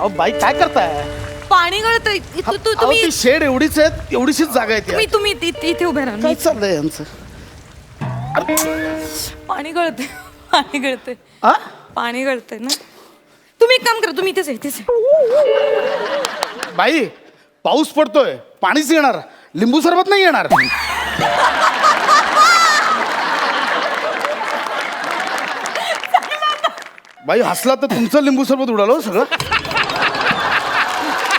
अहो बाई काय करताय? पाणी गळतंय इ- तू अहो तुम्ही ती शेड एवढीच आहे एवढीशीच जागा आहे तुम्ही ती तुम्ही ति- इथे उभे राहा. काय मी- चाललंय यांचं? पाणी गळतंय. पाणी गळतंय. आ? पाणी गळतंय ना. तुम्ही एक काम करा तुम्ही इथेच आहे, इथेच आहे. बाई पाऊस पडतोय पाणीच येणार. लिंबू सरबत नाही येणार. बाई हसला तर तुमचं लिंबू सरबत उडालो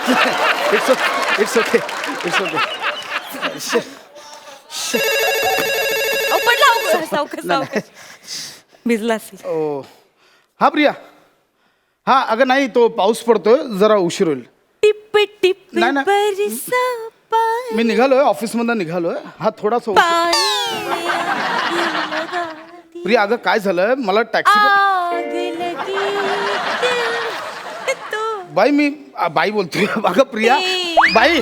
ओके अहो, पडला अहो, सावकाश सावकाश भिजला असेल ओ हा प्रिया हा अगं नाही तो पाऊस पडतोय जरा उशीर होईल. टिप टिप नाही, नाही. बरसा पाणी. मी निघालोय ऑफिसमधनं निघालोय. हा थोडासा उशीर- पाणी प्रिया अगं काय झालं मला टॅक्सी आग लगी दिल तो बाई मी आ, बाई बोलतोय. अगं प्रिया बाई.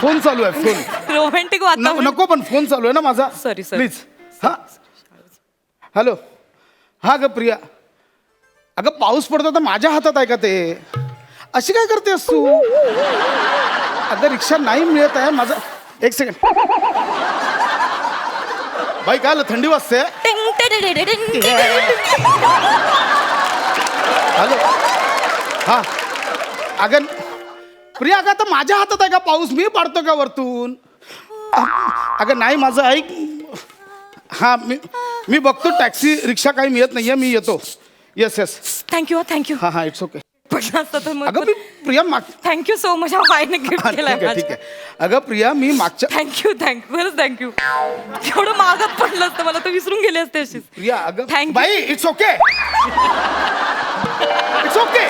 फोन चालू आहे फोन. रोमॅन्टिक न- वातावरण. नको पण फोन चालू आहे ना माझा. Sorry, sorry. प्लीज हा. हॅलो हा ग प्रिया. अगं पाऊस पडतो तर माझ्या हातात आहे का ते? अशी काय करतेस तू? अगं रिक्षा नाही मिळत आहे. माझा एक सेकंड बाई काय आलं? थंडी वाजते? टिंग. हॅलो हा. अगं प्रिया अगं आता माझ्या हातात आहे का पाऊस? मी पाडतो का वरतून? अगं नाही माझं ऐक. हा मी मी बघतो टॅक्सी रिक्षा काही मिळत नाहीये मी येतो. येस येस थँक्यू थँक्यू हा हा इट्स ओके असता तर अगं मी प्रिया माग थँक्यू सो मच बाईने गिफ्ट ठीक केलाय आहे ठीक आहे. अगं प्रिया मी मागच्या थँक्यू थँक्यू खरंच थँक्यू एवढं मागत पडलं असतं मला तर विसरून गेले असते अशीच. प्रिया अगं Thank you. बाई इट्स ओके इट्स ओके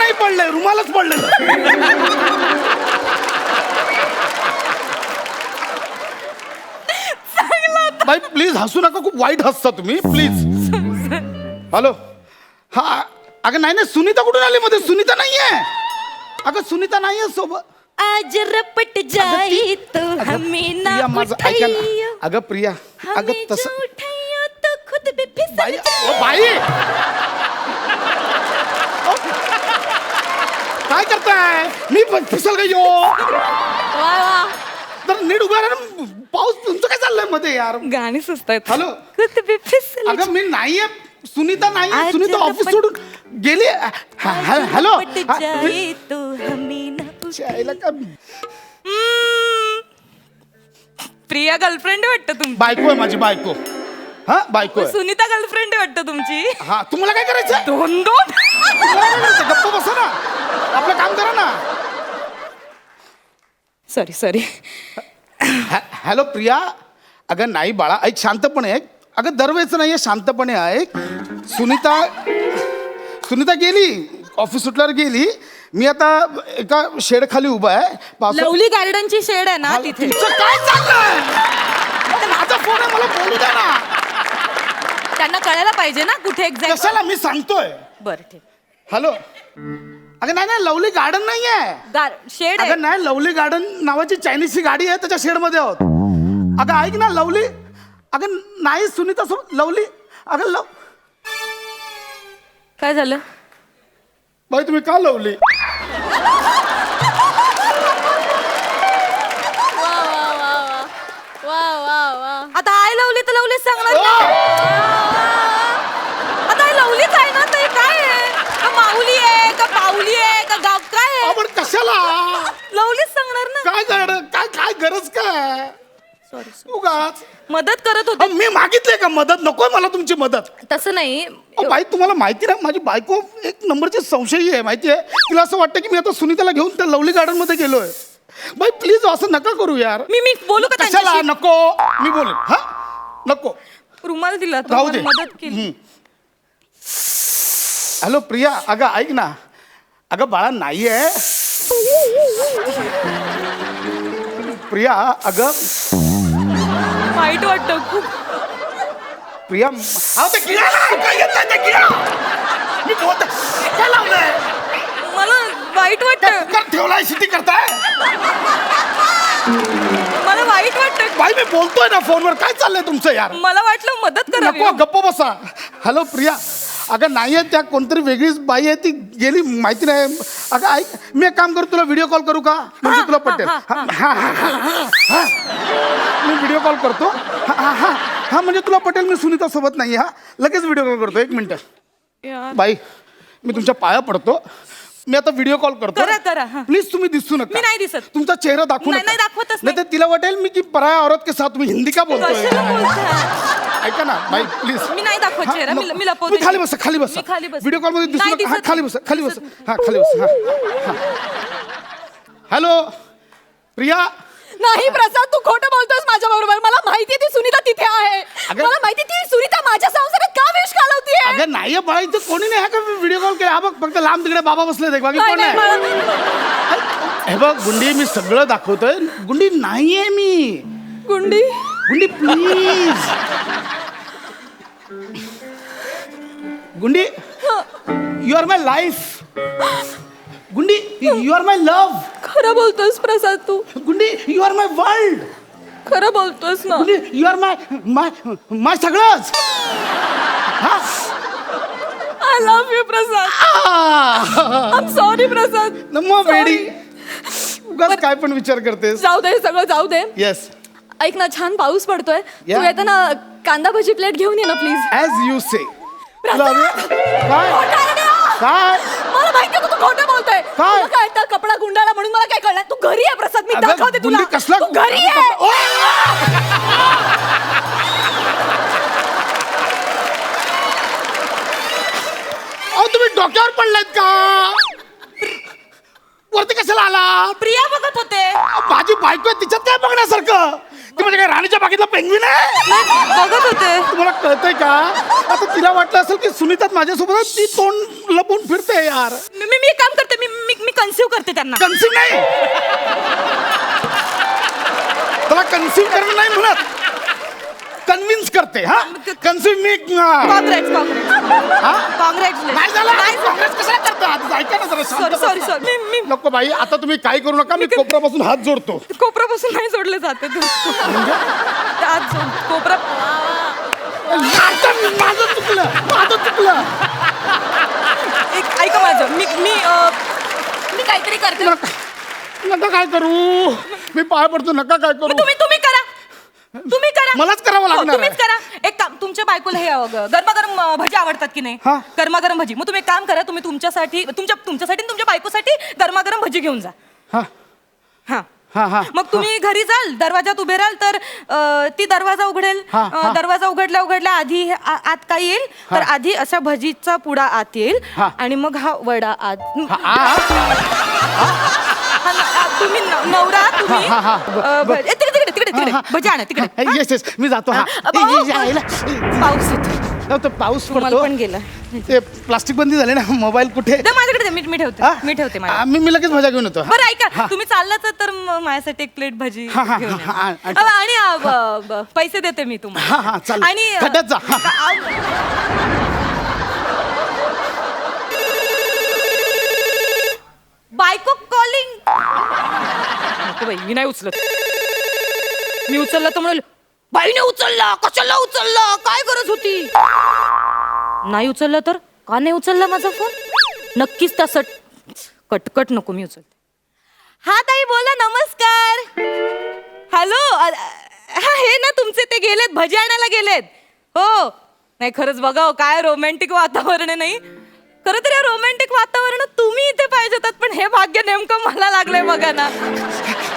नाही पडलंय रुमालच पडलंय. बाई प्लीज हसू नका खूप वाईट हसता तुम्ही प्लीज हॅलो हा अगं नाही नाही सुनीता कुठून आली मध्ये? सुनीता नाहीये. अगं सुनीता नाहीये सोबत. आज रपट जाई तो हमें ना उठाइयो अगं प्रिया अगं तसं उठाइयो तो खुद भी फिसल बाई बाई! काय करताय? मी पण फिसल गयो वा वा. तर नीट उभा राहा ना. पाऊस तुमचं काय चाललंयमध्ये यार? गाणी सुचतायत. हॅलो? फिसल अगं मी नाहीये. सुनीता नाहीये. आज सुनीता ऑफिस सोडून गेली. हा- हा- हॅलो. रपट हा, जाए तो हमें ना का- हम्म. प्रिया गर्लफ्रेंड वाटतं तुमची? बायको आहे माझी बायको. हा बायको आहे. सुनीता गर्लफ्रेंड वाटतं तुमची? हा तुम्हाला काय करायचं दोन दोन. गप्प बसा ना आपलं काम करा ना सॉरी सॉरी हॅ- हॅलो प्रिया अगं नाही बाळा ऐक शांतपणे ऐक. अगं दरवेळेचं नाही शांतपणे ऐक. सुनीता सुनीता गेली. ऑफिस सुटल्यावर गेली. मी आता एका शेड खाली उभा आहे. पावसा- लवली गार्डनची शेड आहे ना तिथे. तुमचं काय चाललंय? माझा फोन आहे मला बोलू द्या ना. त्यांना कळायला पाहिजे ना कुठे एक्झॅक्ट कशाला? मी सांगतोय. बरं ठीक. हॅलो अगं नाही नाही लवली गार्डन नाही आहे गार शेड अगं नाही लवली गार्डन नावाची चायनीजची गाडी आहे त्याच्या शेडमध्ये आहोत. अगं ऐक ना लवली अगं नाही सुनीता सो लवली अगं लव काय झालं? बाई तुम्ही का लवली? आता आय लवली तर लवलीच सांगणार ना. आता आय लवलीच आहे ना ते काय आहे का माऊली आहे का पाऊली आहे का गाव काय आहे आपण कशाला? लवलीच सांगणार ना. काय गरज काय काय गरज काय? सॉरी उगाच. मदत करत अहो, होते मी मागितले का मदत? नकोय मला तुमची मदत. तसं नाही. अहो, बाई तुम्हाला माहिती ना माझी बायको एक नंबरची संशयी आहे माहिती आहे तिला असं वाटतं की मी आता सुनीताला घेऊन त्या लवली गार्डनमध्ये गेलोय. बाई प्लीज असं नका करू यार. मी मी बोलू का कशाला? त्यांच्याशी नको. मी बोलेन. हा? नको. रुमाल दिला राहू दे. मदत केली. हॅलो प्रिया अगं ऐक ना. अगं बाळा नाही आहे प्रिया अगं. वाईट वाटतं खूप. प्रिया अहो ते किडा ना, काय येतंय ते किडा? मी बोलतो काय लावलंय? मला वाईट वाटतं. कुकर ठेवलाय शेती करताय? मला वाईट वाटतं. बाई मी बोलतोय ना फोनवर काय चाललंय तुमचं यार? मला वाटलं मदत नको करावी गप्प बसा. हॅलो प्रिया. अगं नाही आहे त्या कोणतरी वेगळीच बाई आहे ती गेली माहिती नाही. अगं ऐक मी एक काम करू तुला व्हिडिओ कॉल करू का? म्हणजे तुला पटेल. हा, हा, हा, हा, हा, हा. मी व्हिडिओ कॉल करतो. हा हा हा. हा म्हणजे तुला पटेल मी सुनीता सोबत नाही हा? लगेच व्हिडिओ कॉल करतो एक मिनिट यार. बाई मी तुमच्या पाया पडतो. मी आता व्हिडिओ कॉल करतो. करा, करा, हा. प्लीज तुम्ही दिसू नका. मी नाही दिसत. तुमचा चेहरा दाखवू नाही, नका. नाही, दाखवतच नाही. तर तिला वाटेल मी की पराया औरत के साथ तुम्ही हिंदी का बोलतोय? कशाला बोलताय? ऐका ना बाई प्लीज मी नाही दाखवत चेहरा. मी मी लपवते. मी खाली बसा खाली बसा. मी खाली व्हिडिओ कॉलमध्ये दिसू नाही नका. हा दिसत. खाली बसा खाली बसा. दिसत. हा खाली बसा. हा हॅलो प्रिया नाही प्रसाद तू खोटं बोलतोस माझ्या बरोबर मला माहिती ती सुनीता तिथे आहे. अगं- मला माहिती ती सुनीता माझ्या संसारात का विष घालवतीये? अगं नाही आहे इथं कोणी नाही हा का व्हिडिओ कॉल केला? हा बघ फक्त लांब तिकडे बाबा बसले बाकी नाही, कोण नाही, नाही मला- हे बघ गुंडी मी सगळं दाखवतोय. गुंडी नाहीये मी. Gundi? Gundi please Gundi you are my life Gundi you are my love खरं बोलतोस प्रसाद तू. गुंडी यू आर माय वर्ल्ड खरं बोलतोस ना. गुंडी you are my my my सगळंच. हा? I love you Prasad. A! Um sorry Prasad. नमो Sorry. बेडी उगाच काय पण विचार करतेस. जाऊ दे हे सगळं जाऊ दे. येस ऐक ना छान पाऊस पडतोय. तू Yeah. येताना कांदा भजी प्लेट घेऊन ये ना प्लीज ऍज यू से! काय काय मला माहिती तू खोटं बोलतोय. काय? तुला काय तर कपडा गुंडाळा म्हणून मला काय कळलं? तू घरी आहे प्रसाद मी अगं, दाखवते तुला. गुंडी कसला तू घरी आहे! अहो तुम्ही डोक्यावर पडलात का? वरती कशाला आला? प्रिया बघत होते. माझी बायको आहे तिच्यात काय बघण्यासारखं? ती म्हणजे काय राणीच्या बागेतला पेंगविन आहे? बघत होते. तुम्हाला कळतंय का? आता तिला वाटलं असेल की सुनीतात माझ्यासोबत ती तोंड लपून फिरते यार. मी मी मी एक काम करते मी मी मी कन्सिव्ह करते त्यांना. कन्सिव्ह नाही? त्याला कन्सिव्ह करणं नाही म्हणत. कन्व्हिन्स करते हा? कन्सिव्ह मी? काँग्रेस काँग्रेस काँग्रेस नाही झालं. काँग्रेस कशाला करतात ऐका ना जरा शांत सॉरी सॉरी बसा. सॉरी मी मी नको बाई आता तुम्ही काय करू नका मी कोपऱ्यापासून हात जोडतो. कोपरापासून नाही सोडले जाते तू. कोपरा आता माझं चुकलं माझं चुकलं. एक ऐका माझं. मी मी अं, मी काहीतरी करते. नका. नका काय करू. मी पाय पडतो नका काय करू. तुम्ही तुम्ही करा. तुम्ही करा. मलाच करावं हो, लागणार तुम्हीच करा. तुमच्या बायकोला हे अं, गरमागरम अं, भजी आवडतात की नाही? हा. गरमागरम भजी. मग तुम्ही एक काम करा तुम्ही तुमच्यासाठी तुमच्या तुमच्यासाठी आणि तुमच्या बायकोसाठी गरमागरम भजी घेऊन जा. हा. हा. हा हा. मग तुम्ही घरी जाल दरवाजात उभे राहाल तर अं, ती दरवाजा उघडेल. हा, अं, हा. दरवाजा उघडल्या उघडल्या आधी हे आ- आत काय येईल? तर आधी अशा भजीचा पुडा आत येईल हा. आणि मग हा वडा आत. हा, तुम्ही न- नवरा तुम्ही हा, हा, हा. ब- अं, ब- भ- ए, तिकडे तिकडे तिकडे तिकडे भजी आणा तिकडे. हा? येस येस मी जातो. हा. ए, ए. पाऊस येतो तो पाऊस तुम्हाला पडतो. पण गेला. ते प्लास्टिक बंदी झाली ना मोबाईल कुठे? दे माझ्याकडे दे, मी मी ठेवते. हा? मी ठेवते माझ्या. आ, मी मी लगेच मजा घेऊन येतो. बरं ऐका. तुम्ही चाललात तर म- माझ्यासाठी एक प्लेट भजी हा, हा, घेऊन हा, हा, या. हा. अ, आणि अ, ब- ब- पैसे देते मी तुम्हाला. हा, हा, चालेल. आणि अ, खड्ड्यात जा, हा. आ- बायको कॉलिंग नको बाई मी नाही उचलत. मी उचललं तर म्हणेल बाईने उचलला कशाला उचलला? काय गरज होती? नाही उचललं तर? का नाही उचलला माझा फोन? नक्कीच तसं कटकट नको मी उचलते. हा ताई बोला नमस्कार. हॅलो हा हे ना तुमचे ते गेलेत भजी आणायला गेलेत. हो. नाही खरंच बघा हो, काय रोमॅन्टिक वातावरण आहे नाही? खरं तर या रोमॅन्टिक वातावरणात तुम्ही इथे पाहिजे होतात पण हे भाग्य नेमकं मला लागलंय बघा ना.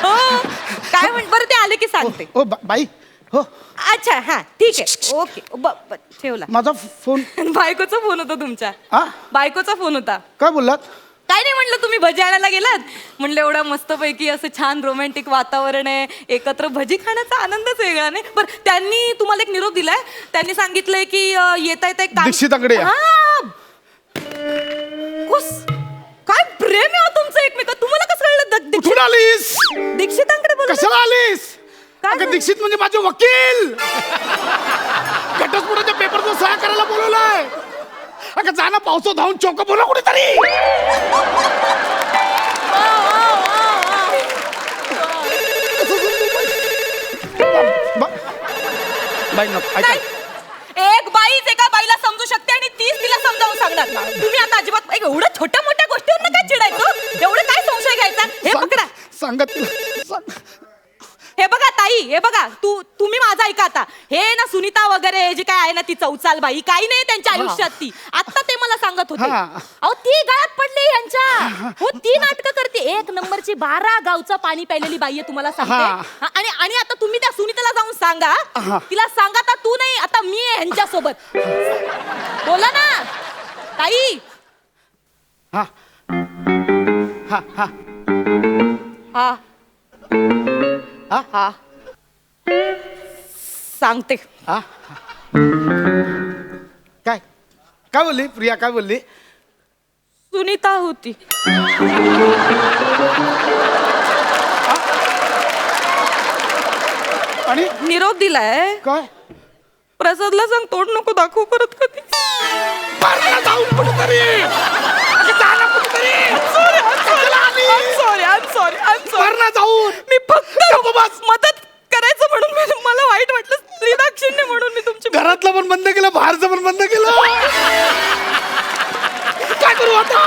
हो. काय म्हण बरं ते आले की सांगते. ओ बा- बाई हो. अच्छा हा ठीक आहे. ओके. ब- ब- ठेवला. माझा फोन बायकोचा फोन होता तुमच्या हा? बायकोचा फोन होता. काय बोललात? काय नाही म्हणलं तुम्ही भजी आणायला गेलात? म्हणलं एवढं मस्तपैकी असं छान रोमॅन्टिक वातावरण आहे एकत्र भजी खाण्याचा आनंदच वेगळा नाही. पण त्यांनी तुम्हाला एक निरोप दिलाय. त्यांनी सांगितलंय की अं, येता येता एक काम दीक्षिताकडे या. हा. कुस काय प्रेम आहे हो तुमचं एकमेकात? तुम्हाला कसं कळलं? द- कुठून आलीस? दीक्षित- दीक्षितांकडे बोलत कशाला आलीस? अगं? दीक्षित म्हणजे माझे वकील! घटस्फोटाच्या पेपरचं सह्या करायला बोलवलंय. अगं जाणं पावसात धावून चौक बोला कुठेतरी. बाई नको ऐका. एक बाईच एका बाईला समजू शकते आणि तीच तिला समजावून छोट्या मोठ्या गोष्टीवर काय चिडायचं? एवढं काय संशय घ्यायचा? हे पकडा. सांगा तिला हे बघा तू तुम्ही माझा ऐका आता. हे ना सुनीता वगैरे जे काय आहे ना ती चौचाल बाई काही नाही त्यांच्या आयुष्यात ती. आता ते मला सांगत होते. हा. अहो ती गळ्यात पडली यांच्या. हो ती नाटकं करते. एक नंबरची बारा गावचं पाणी प्यायलेली बाई आहे तुम्हाला सांगते. हा. हा, आणि आणि आता तुम्ही त्या सुनीताला जाऊन सांगा. हा. तिला सांगा आता तू नाही आता मी आहे ह्यांच्यासोबत बोला ना. ताई. हा हा. हा. हा? हा? सांगते. हा काय? काय बोलली? प्रिया काय बोलली? सुनीता होती. आणि? निरोप दिलाय. काय? प्रसादला सांग तोंड नको दाखवू परत कधी. जाऊन कुठेतरी? सॉरी सॉरी मार ना जाऊन! मी फक्त भारतातलं पण बंद केलं बाहेरचं पण बंद केलं. काय करू आता?